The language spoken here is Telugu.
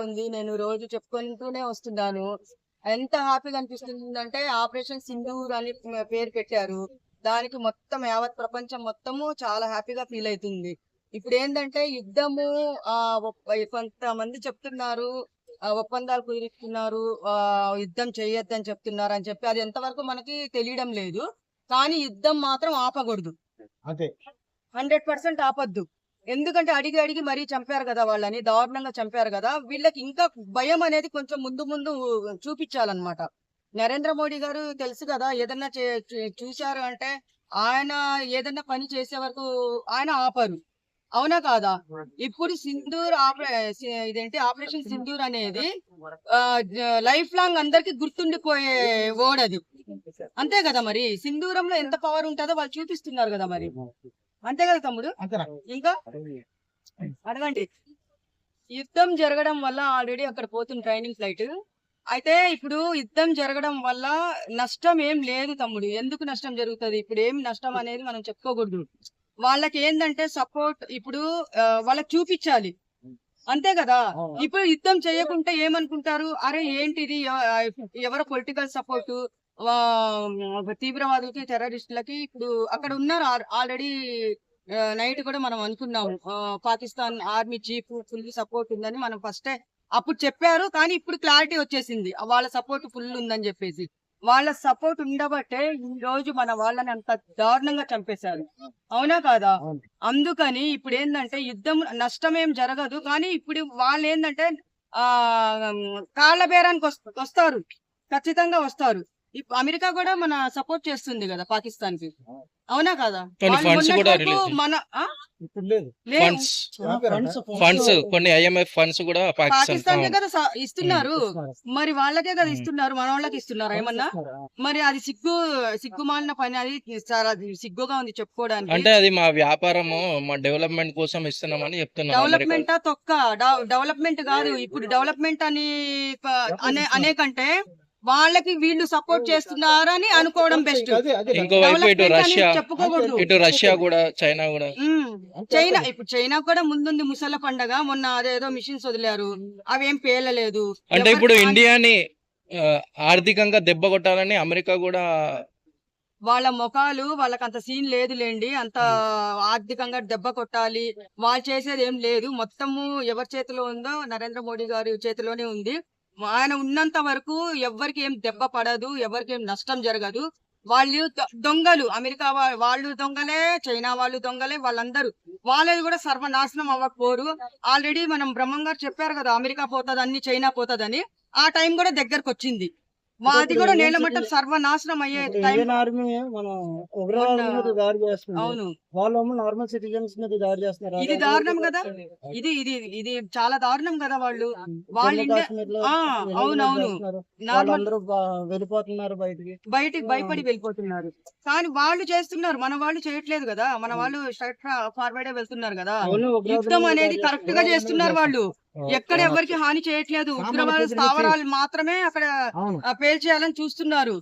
ఉంది. నేను రోజు చెప్పుకుంటూనే వస్తున్నాను. ఎంత హ్యాపీగా అనిపిస్తుంది అంటే ఆపరేషన్ సింధూర్ అని పేరు పెట్టారు. దానికి మొత్తం యావత్ ప్రపంచం మొత్తము చాలా హ్యాపీగా ఫీల్ అవుతుంది. ఇప్పుడు ఏంటంటే యుద్ధము ఆ కొంతమంది చెప్తున్నారు ఆ, ఒప్పందాలు కుదురుతున్నారు ఆ, యుద్ధం చేయొద్దని చెప్తున్నారు అని చెప్పి. అది ఎంతవరకు మనకి తెలియడం లేదు. కానీ యుద్ధం మాత్రం ఆపకూడదు. Hundred percent ఆపొద్దు. ఎందుకంటే అడిగి అడిగి మరీ చంపారు కదా వాళ్ళని దారుణంగా చంపారు కదా వీళ్ళకి ఇంకా భయం అనేది కొంచెం ముందు ముందు చూపించాలన్నమాట. నరేంద్ర మోడీ గారు తెలుసు కదా ఏదన్నా చూశారు అంటే ఆయన ఏదన్నా పని చేసే వరకు ఆయన ఆపరు. అవునా కాదా? ఇప్పుడు సింధూర్ ఆపరే ఇదేంటి ఆపరేషన్ సింధూర్ అనేది లైఫ్ లాంగ్ అందరికి గుర్తుండిపోయే వర్డ్ అది. అంతే కదా మరి? సింధూరంలో ఎంత పవర్ ఉంటుందో వాళ్ళు చూపిస్తున్నారు కదా మరి. అంతే కదా తమ్ముడు? ఇంకా? అడగండి. యుద్ధం జరగడం వల్ల ఆల్రెడీ అక్కడ పోతుంది ట్రైనింగ్ ఫ్లైట్. అయితే ఇప్పుడు యుద్ధం జరగడం వల్ల నష్టం ఏం లేదు తమ్ముడు. ఎందుకు నష్టం జరుగుతుంది? ఇప్పుడు ఏం నష్టం అనేది మనం చెప్పుకోకూడదు. వాళ్ళకి ఏంటంటే సపోర్ట్ ఇప్పుడు వాళ్ళకి చూపించాలి. అంతే కదా? ఇప్పుడు యుద్ధం చేయకుంటే ఏమనుకుంటారు? అరే ఏంటిది? ఎవ- ఎవరో పొలిటికల్ సపోర్ట్? తీవ్రవాదులకి టెర్రరిస్టులకి ఇప్పుడు అక్కడ ఉన్నారు ఆల్రెడీ నైట్ కూడా మనం అనుకున్నాము. Pakistan army chief full support ఉందని మనం ఫస్టే అప్పుడు చెప్పారు కానీ ఇప్పుడు క్లారిటీ వచ్చేసింది. వాళ్ళ సపోర్ట్ ఫుల్ ఉందని చెప్పేసి. వాళ్ళ సపోర్ట్ ఉండబట్టే ఈ రోజు మన వాళ్ళని అంత దారుణంగా చంపేశారు. అవునా కాదా. అందుకని ఇప్పుడు ఏంటంటే యుద్ధం నష్టం ఏం జరగదు కానీ ఇప్పుడు వాళ్ళు ఏంటంటే ఆ కాళ్ళ బేరానికి వస్- వస్తారు. ఖచ్చితంగా వస్తారు. అమెరికా కూడా మన సపోర్ట్ చేస్తుంది కదా పాకిస్తాన్కి అవునా కదా? మన. ఫండ్స్. కొన్ని ఐఎంఎఫ్ ఫండ్స్ కూడా పాకిస్తాన్ కదా ఇస్తున్నారు. మరి వాళ్ళకే కదా. ఇస్తున్నారు. మన వాళ్ళకి ఇస్తున్నారు ఏమన్నా. మరి అది సిగ్గు సిగ్గుమాలిన పని అది చాలా సిగ్గుగా ఉంది చెప్పుకోవడానికి. అంటే అది మా వ్యాపారము మా డెవలప్మెంట్ కోసం ఇస్తున్నామని చెప్తున్నారు అమెరికా డెవలప్మెంట్ తొక్క? డెవ- డెవలప్మెంట్ కాదు. ఇప్పుడు డెవలప్మెంట్ అని అనే అనే కంటే వాళ్ళకి వీళ్ళు సపోర్ట్ చేస్తున్నారని అనుకోవడం బెస్ట్. ఇంకోవైపు ఇటు రష్యా చెప్పుకోకూడదు ఇటు రష్యా కూడా చైనా కూడా. చైనా ఇప్పుడు చైనా కూడా ముందుంది ముసల పండగ. మొన్న అదేదో మిషన్స్ వదిలారు. అవేం పేలలేదు. అంటే ఇప్పుడు ఇండియాని ఆర్థికంగా దెబ్బ కొట్టాలని అమెరికా కూడా వాళ్ళ ముఖాలు వాళ్ళకి అంత సీన్ లేదులేండి. అంత ఆర్థికంగా దెబ్బ కొట్టాలి. వాళ్ళు చేసేది ఏం లేదు. మొత్తము ఎవరి చేతిలో ఉందో నరేంద్ర మోడీ గారి చేతిలోనే ఉంది. ఆయన ఉన్నంత వరకు ఎవరికి ఏం దెబ్బ పడదు ఎవరికి ఏం నష్టం జరగదు. వాళ్ళు దొంగలు అమెరికా వాళ్ళు దొంగలే చైనా వాళ్ళు దొంగలే వాళ్ళందరూ. వాళ్ళది కూడా సర్వనాశనం అవ్వకపోరు. ఆల్రెడీ మనం బ్రహ్మం గారు చెప్పారు కదా అమెరికా పోతదని చైనా పోతుందని. ఆ టైం కూడా దగ్గరకు వచ్చింది మాది కూడా నేల మట్టం సర్వనాశనం అయ్యే ఇండియన్ ఆర్మీ మనం మీద దాడి అవును. నార్మల్ సిటిజన్స్ మీద దాడి చేస్తున్నారు. ఇది దారుణం కదా? ఇది ఇది ఇది చాలా దారుణం కదా వాళ్ళు? వాళ్ళు అవునవును. వాళ్ళందరూ వెళ్ళిపోతున్నారు బయటికి. బయటికి భయపడి వెళ్ళిపోతున్నారు. కానీ వాళ్ళు చేస్తున్నారు. మన వాళ్ళు చేయట్లేదు కదా? మన వాళ్ళు స్ట్రైట్ ఫార్వర్డే వెళ్తున్నారు కదా? యుద్ధం అనేది కరెక్ట్గా. చేస్తున్నారు వాళ్ళు. ఎక్కడ ఎవరికి హాని చేయట్లేదు. ఉగ్రవాద స్థావరాలు మాత్రమే అక్కడ పేల్చేయాలని చూస్తున్నారు.